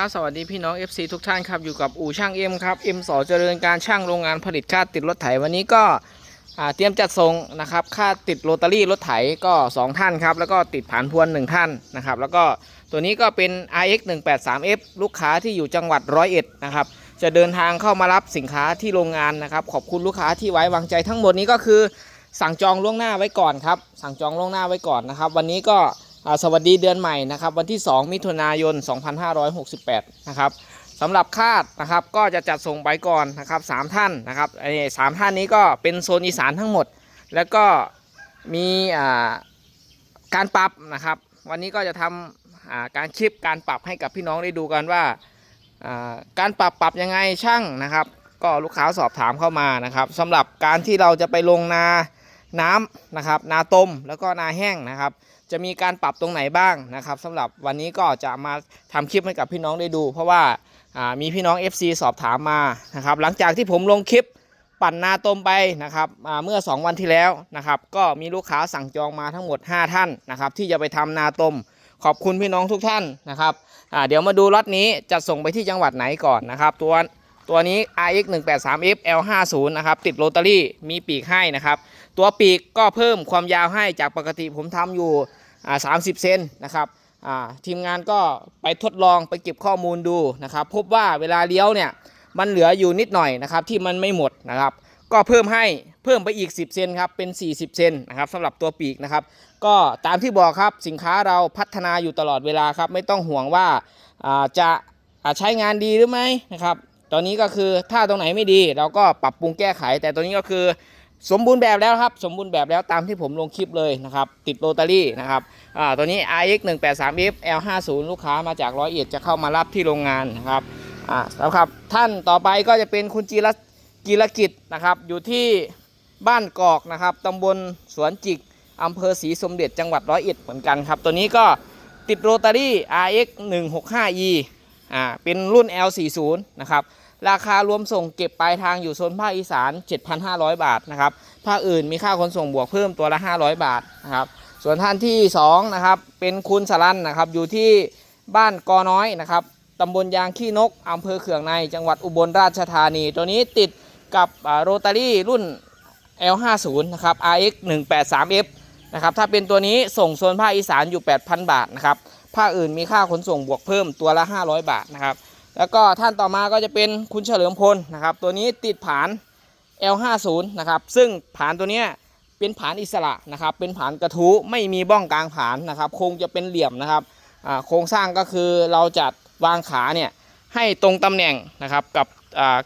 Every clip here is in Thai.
ครับสวัสดีพี่น้อง FC ทุกท่านครับอยู่กับอู่ช่างเอ็มครับเอ็มสอเจริญการช่างโรงงานผลิตค่าติดรถไถวันนี้ก็เตรียมจัดส่งนะครับค่าติดโรตารี่รถไถก็ 2 ท่านครับแล้วก็ติดผ่านพวน 1 ท่านนะครับแล้วก็ตัวนี้ก็เป็น RX 183F ลูกค้าที่อยู่จังหวัดร้อยเอ็ดนะครับจะเดินทางเข้ามารับสินค้าที่โรงงานนะครับขอบคุณลูกค้าที่ไว้วางใจทั้งหมดนี้ก็คือสั่งจองล่วงหน้าไว้ก่อนครับสั่งจองล่วงหน้าไว้ก่อนนะครับวันนี้ก็ สวัสดีเดือนใหม่นะครับวันที่ 2 มิถุนายน 2568 นะครับสำหรับคาดนะครับก็จะจัดส่งไปก่อนนะครับสามท่านนะครับไอ้สามท่านนี้ก็เป็นโซนอีสานทั้งหมด แล้วก็มีการปรับนะครับ วันนี้ก็จะทำการคลิปการปรับให้กับพี่น้องได้ดูกันว่าการปรับปรับยังไงช่างนะครับ ก็ลูกค้าสอบถามเข้ามานะครับสำหรับการที่เราจะไปลงนา น้ำนะครับ นาต้มแล้วก็นาแห้งนะครับ จะมีการปรับตรงไหนบ้างนะครับสำหรับวันนี้ก็จะมาทำคลิปให้กับพี่น้องได้ดู เพราะว่ามีพี่น้อง FC สอบถามมานะครับ หลังจากที่ผมลงคลิปปั่นนาต้มไปนะครับเมื่อ 2 วันที่แล้วนะครับ ก็มีลูกค้าสั่งจองมาทั้งหมด 5 ท่านนะครับ ที่จะไปทำนาต้มขอบคุณพี่น้องทุกท่านนะครับเดี๋ยวมาดูรถนี้จะส่งไปที่จังหวัดไหนก่อนนะครับ ตัวตัวนี้ RX 183F L50 นะครับ ติดโรตารี่มีปีกให้นะครับ ตัวปีกก็เพิ่มความยาวให้จากปกติผมทำอยู่30เซนนะครับทีมงานก็ไปทดลองไปเก็บข้อมูลดูนะครับ พบว่าเวลาเลี้ยวเนี่ยมันเหลืออยู่นิดหน่อยนะครับที่มันไม่หมดนะครับ ก็เพิ่มให้เพิ่มไปอีก 10 เซนครับเป็น 40 เซนนะครับสำหรับตัวปีกนะครับ ก็ตามที่บอกครับสินค้าเราพัฒนาอยู่ตลอดเวลาครับ ไม่ต้องห่วงว่าจะใช้งานดีหรือไม่นะครับ ตอนนี้ก็คือถ้าตรงไหนไม่ดีเราก็ปรับปรุงแก้ไข แต่ตัวนี้ก็คือ สมบูรณ์แบบแล้วครับ สมบูรณ์แบบแล้วตามที่ผมลงคลิปเลยนะครับ ติดโรตารี่นะครับอ่าตัวนี้ RX 183F L50 ลูกค้ามาจากร้อยเอ็ดจะเข้ามารับที่โรงงานนะครับอ่าแล้วครับ ท่านต่อไปก็จะเป็นคุณจีรกีรกิจนะครับ อยู่ที่บ้านกอกนะครับตำบลสวนจิกอำเภอศรีสมเด็จจังหวัดร้อยเอ็ดเหมือนกันครับ ตัวนี้ก็ติดโรตารี่ RX 165E อ่าเป็นรุ่น L40 นะครับ ราคารวมส่งเก็บปลายทางอยู่โซนภาคอีสาน 7,500 บาทนะครับ ภาคอื่นมีค่าขนส่งบวกเพิ่มตัวละ 500 บาทนะครับ ส่วนท่านที่2นะครับเป็นคุณสรันนะครับอยู่ที่บ้านกอน้อยนะครับตำบลยางขี้นกอำเภอเขื่องในจังหวัดอุบลราชธานี ตัวนี้ติดกับโรตารี่รุ่น L50 นะครับ RX 183F นะครับถ้าเป็นตัวนี้ส่งโซนภาคอีสานอยู่ 8,000 บาทนะครับภาคอื่นมีค่าขนส่งบวกเพิ่มตัวละ 500 บาทนะครับ แล้วก็ท่านต่อมาก็จะเป็นคุณเฉลิมพลนะครับ ตัวนี้ติดผาน L50 นะครับ ซึ่งผานตัวนี้เป็นผานอิสระนะครับ เป็นผานกระทู้ไม่มีบ้องกลางผานนะครับ โครงจะเป็นเหลี่ยมนะครับโครงสร้างก็คือเราจะวางขาเนี่ยให้ตรงตำแหน่งนะครับกับ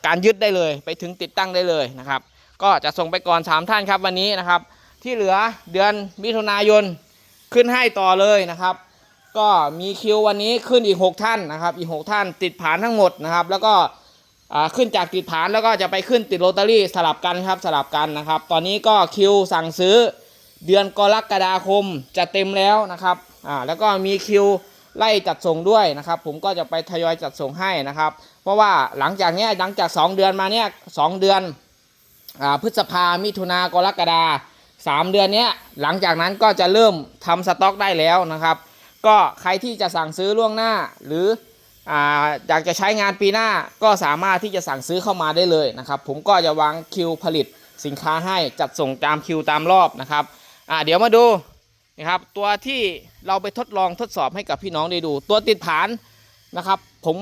การยึดได้เลย ไปถึงติดตั้งได้เลยนะครับ ก็จะส่งไปก่อน 3 ท่านครับวันนี้นะครับ ที่เหลือเดือนมิถุนายนขึ้นให้ต่อเลยนะครับ ก็มีคิววันนี้ขึ้นอีก 6 ท่านนะครับ อีก 6 ท่านติดผานทั้งหมดนะครับ แล้วก็ขึ้นจากติดผานแล้วก็จะไปขึ้นติดโรตารี่สลับกันครับสลับกันนะครับ ตอนนี้ก็คิวสั่งซื้อเดือนกรกฎาคมจะเต็มแล้วนะครับอ่าแล้วก็มีคิวไล่จัดส่งด้วยนะครับ ผมก็จะไปทยอยจัดส่งให้นะครับ เพราะว่าหลังจากนี้หลังจาก 2 เดือนมาเนี้ยสองเดือนอ่าพฤษภามิถุนากรกฎาสามเดือนเนี้ยหลังจากนั้นก็จะเริ่มทำสต็อกได้แล้วนะครับ ก็ใครที่จะสั่งซื้อล่วงหน้า หรืออยากจะใช้งานปีหน้าก็สามารถที่จะสั่งซื้อเข้ามาได้เลยนะครับ ผมก็จะวางคิวผลิตสินค้าให้จัดส่งตามคิวตามรอบนะครับเดี๋ยวมาดูนะครับตัวที่เราไปทดลองทดสอบให้กับพี่น้องได้ดู ตัวติดผานนะครับ ผม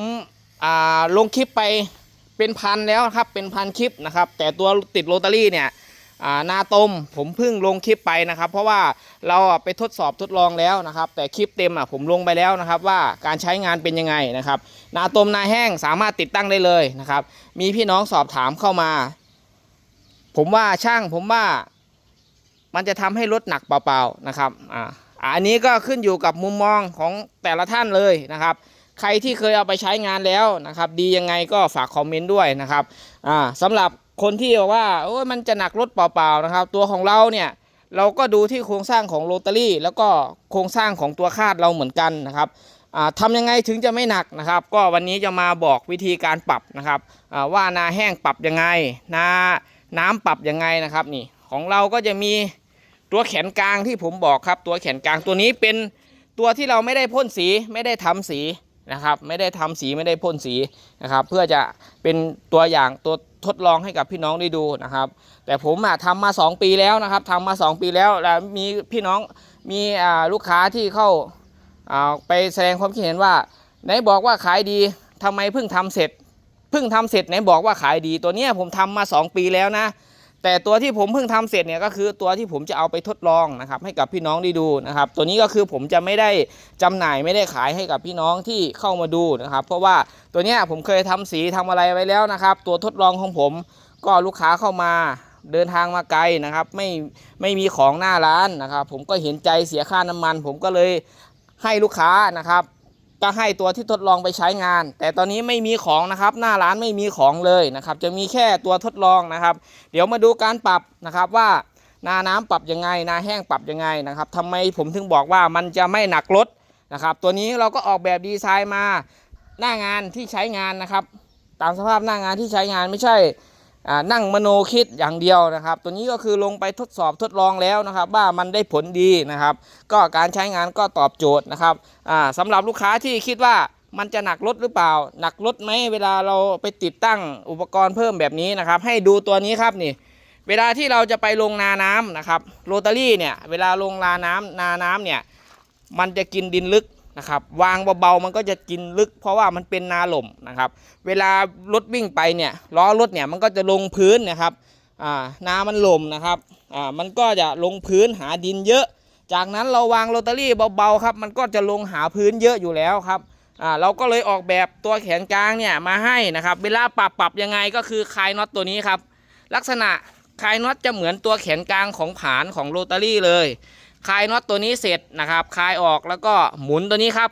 ลงคลิปไปเป็นพันแล้วครับเป็นพันคลิปนะครับ แต่ตัวติดโรตารี่เนี่ย นาต้มผมเพิ่งลงคลิปไปนะครับ เพราะว่าเราไปทดสอบทดลองแล้วนะครับ แต่คลิปเต็มอะผมลงไปแล้วนะครับ ว่าการใช้งานเป็นยังไงนะครับ นาต้มนาแห้งสามารถติดตั้งได้เลยนะครับ มีพี่น้องสอบถามเข้ามา ผมว่าช่างผมว่ามันจะทำให้รถหนักเปล่าๆนะครับอ่าอ่าอันนี้ก็ขึ้นอยู่กับมุมมองของแต่ละท่านเลยนะครับ ใครที่เคยเอาไปใช้งานแล้วนะครับ ดียังไงก็ฝากคอมเมนต์ด้วยนะครับอ่าสำหรับ คนที่บอกว่าโอ้ยมันจะหนักรถเปล่าๆนะครับ ตัวของเราเนี่ยเราก็ดูที่โครงสร้างของโรตารี่ แล้วก็โครงสร้างของตัวคาดเราเหมือนกันนะครับอ่าทำยังไงถึงจะไม่หนักนะครับ ก็วันนี้จะมาบอกวิธีการปรับนะครับว่านาแห้งปรับยังไงนาน้ำปรับยังไงนะครับนี่ของเราก็จะมีตัวแขนกลางที่ผมบอกครับ ตัวแขนกลางตัวนี้เป็นตัวที่เราไม่ได้พ่นสีไม่ได้ทำสีนะครับ ไม่ได้ทำสีไม่ได้พ่นสีนะครับ เพื่อจะเป็นตัวอย่างตัว ทดลองให้กับพี่น้องได้ดูนะครับ แต่ผมอะทำมา 2 ปีแล้วนะครับทำมา 2 ปีแล้วแล้วมีพี่น้องมีอ่าลูกค้าที่เข้าอ่าไปแสดงความคิดเห็นว่าไหนบอกว่าขายดีทำไมเพิ่งทำเสร็จ เพิ่งทำเสร็จไหนบอกว่าขายดีตัวเนี้ยผมทำมา 2 ปีแล้วนะ แต่ตัวที่ผมเพิ่งทำเสร็จเนี่ยก็คือตัวที่ผมจะเอาไปทดลองนะครับให้กับพี่น้องได้ดูนะครับ ตัวนี้ก็คือผมจะไม่ได้จำหน่ายไม่ได้ขายให้กับพี่น้องที่เข้ามาดูนะครับ เพราะว่าตัวเนี้ยผมเคยทำสีทำอะไรไว้แล้วนะครับ ตัวทดลองของผมก็ลูกค้าเข้ามาเดินทางมาไกลนะครับไม่ไม่มีของหน้าร้านนะครับ ผมก็เห็นใจเสียค่าน้ำมัน ผมก็เลยให้ลูกค้านะครับ ก็ให้ตัวที่ทดลองไปใช้งาน แต่ตอนนี้ไม่มีของนะครับ หน้าร้านไม่มีของเลยนะครับ จะมีแค่ตัวทดลองนะครับ เดี๋ยวมาดูการปรับนะครับว่านาน้ำปรับยังไง นาแห้งปรับยังไงนะครับทำไมผมถึงบอกว่ามันจะไม่หนักรถนะครับ ตัวนี้เราก็ออกแบบดีไซน์มาหน้างานที่ใช้งานนะครับ ตามสภาพหน้างานที่ใช้งานไม่ใช่ นั่งมโนคิดอย่างเดียวนะครับ ตัวนี้ก็คือลงไปทดสอบทดลองแล้วนะครับ ว่ามันได้ผลดีนะครับ ก็การใช้งานก็ตอบโจทย์นะครับอ่าสำหรับลูกค้าที่คิดว่ามันจะหนักรถหรือเปล่า หนักรถไหมเวลาเราไปติดตั้งอุปกรณ์เพิ่มแบบนี้นะครับ ให้ดูตัวนี้ครับนี่ เวลาที่เราจะไปลงนาน้ำนะครับโรตารี่เนี่ยเวลาลงนาน้ำนาน้ำเนี่ยมันจะกินดินลึก นะครับวางเบาๆมันก็จะกินลึก เพราะว่ามันเป็นนาหล่มนะครับ เวลารถวิ่งไปเนี่ยล้อรถเนี่ยมันก็จะลงพื้นนะครับอ่านามันหล่มนะครับอ่ามันก็จะลงพื้นหาดินเยอะ จากนั้นเราวางโรตารี่เบาๆครับ มันก็จะลงหาพื้นเยอะอยู่แล้วครับอ่าเราก็เลยออกแบบตัวแขนกลางเนี่ยมาให้นะครับ เวลาปรับปรับยังไงก็คือคลายน็อตตัวนี้ครับ ลักษณะคลายน็อตจะเหมือนตัวแขนกลางของผานของโรตารี่เลย คลายน็อตตัวนี้เสร็จนะครับคลายออกแล้วก็หมุนตัวนี้ครับ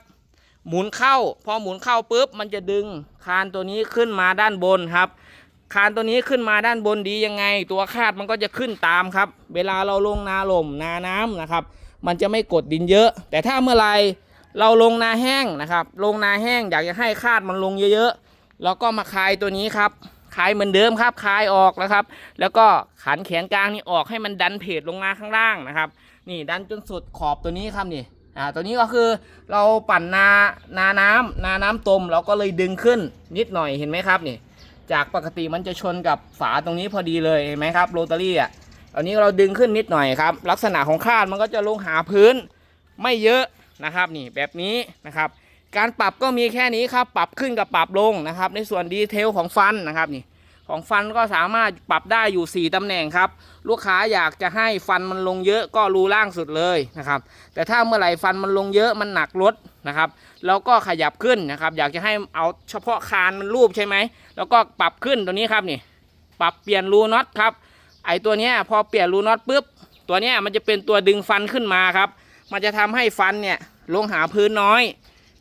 หมุนเข้า พอหมุนเข้าปุ๊บมันจะดึงคานตัวนี้ขึ้นมาด้านบนครับ คานตัวนี้ขึ้นมาด้านบนดียังไง ตัวคาดมันก็จะขึ้นตามครับ เวลาเราลงนาลมนาน้ำนะครับ มันจะไม่กดดินเยอะ แต่ถ้าเมื่อไรเราลงนาแห้งนะครับ ลงนาแห้งอยากจะให้คาดมันลงเยอะๆแล้วก็มาคลายตัวนี้ครับคลายเหมือนเดิมครับคลายออกแล้วครับ แล้วก็ขันแขนกลางนี่ออกให้มันดันเพจลงมาข้างล่างนะครับ นี่ดันจนสุดขอบตัวนี้ครับนี่อ่าตัวนี้ก็คือเราปั่นนานาน้ำนาน้ำต้มเราก็เลยดึงขึ้นนิดหน่อยเห็นไหมครับนี่ จากปกติมันจะชนกับฝาตรงนี้พอดีเลยเห็นไหมครับโรตารี่อะตอนนี้เราดึงขึ้นนิดหน่อยครับ ลักษณะของคาดมันก็จะลงหาพื้นไม่เยอะนะครับนี่แบบนี้นะครับ การปรับก็มีแค่นี้ครับ ปรับขึ้นกับปรับลงนะครับ ในส่วนดีเทลของฟันนะครับนี่ ของฟันก็สามารถปรับได้อยู่ 4ตำแหน่งครับ ลูกค้าอยากจะให้ฟันมันลงเยอะก็รูล่างสุดเลยนะครับ แต่ถ้าเมื่อไหร่ฟันมันลงเยอะมันหนักรถนะครับเราก็ขยับขึ้นนะครับ อยากจะให้เอาเฉพาะคานมันรูปใช่ไหม แล้วก็ปรับขึ้นตัวนี้ครับนี่ ปรับเปลี่ยนรูน็อตครับ ไอตัวเนี้ยพอเปลี่ยนรูน็อตปุ๊บ ตัวเนี้ยมันจะเป็นตัวดึงฟันขึ้นมาครับ มันจะทำให้ฟันเนี่ยลงหาพื้นน้อย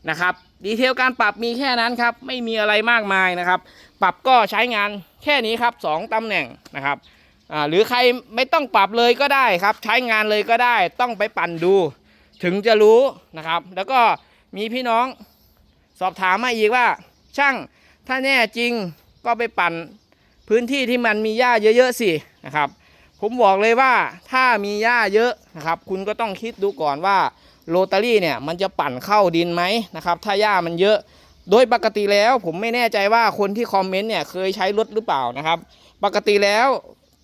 นะครับดีเทลการปรับมีแค่นั้นครับไม่มีอะไรมากมายนะครับ ปรับก็ใช้งานแค่นี้ครับสองตำแหน่งนะครับหรือใครไม่ต้องปรับเลยก็ได้ครับ ใช้งานเลยก็ได้ต้องไปปั่นดู ถึงจะรู้นะครับ แล้วก็มีพี่น้องสอบถามมาอีกว่า ช่างถ้าแน่จริงก็ไปปั่นพื้นที่ที่มันมีหญ้าเยอะๆสินะครับ ผมบอกเลยว่าถ้ามีหญ้าเยอะนะครับ คุณก็ต้องคิดดูก่อนว่า โรตารี่เนี่ยมันจะปั่นเข้าดินไหมนะครับ ถ้าหญ้ามันเยอะ โดยปกติแล้วผมไม่แน่ใจว่าคนที่คอมเมนต์เนี่ยเคยใช้รถหรือเปล่านะครับ ปกติแล้ว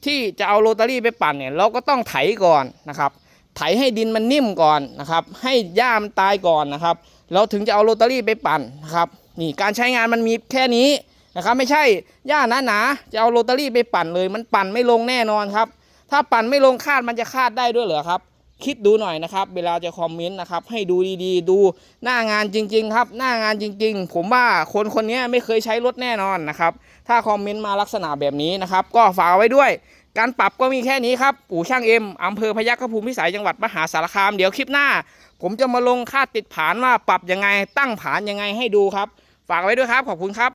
ที่จะเอาโรตารี่ไปปั่นเนี่ยเราก็ต้องไถก่อนนะครับไถให้ดินมันนิ่มก่อนนะครับ ให้หญ้ามันตายก่อนนะครับ เราถึงจะเอาโรตารี่ไปปั่นนะครับ นี่การใช้งานมันมีแค่นี้นะครับ ไม่ใช่หญ้าหนาๆจะเอาโรตารี่ไปปั่นเลย มันปั่นไม่ลงแน่นอนครับ ถ้าปั่นไม่ลงคาดมันจะคาดได้ด้วยเหรอครับ คิดดูหน่อยนะครับ เวลาจะคอมเมนต์นะครับ ให้ดูดีๆ ดูหน้างานจริง ๆ ครับ หน้างานจริง ๆ ผมว่าคนคนนี้ไม่เคยใช้รถแน่นอนนะครับ ถ้าคอมเมนต์มาลักษณะแบบนี้นะครับ ก็ฝากไว้ด้วย การปรับก็มีแค่นี้ครับอู่ช่างเอ็มอำเภอพยัคฆภูมิพิสัยจังหวัดมหาสารคามเดี๋ยวคลิปหน้า ผมจะมาลงค่าติดผานว่าปรับยังไงตั้งผานยังไงให้ดูครับ ฝากไว้ด้วยครับขอบคุณครับ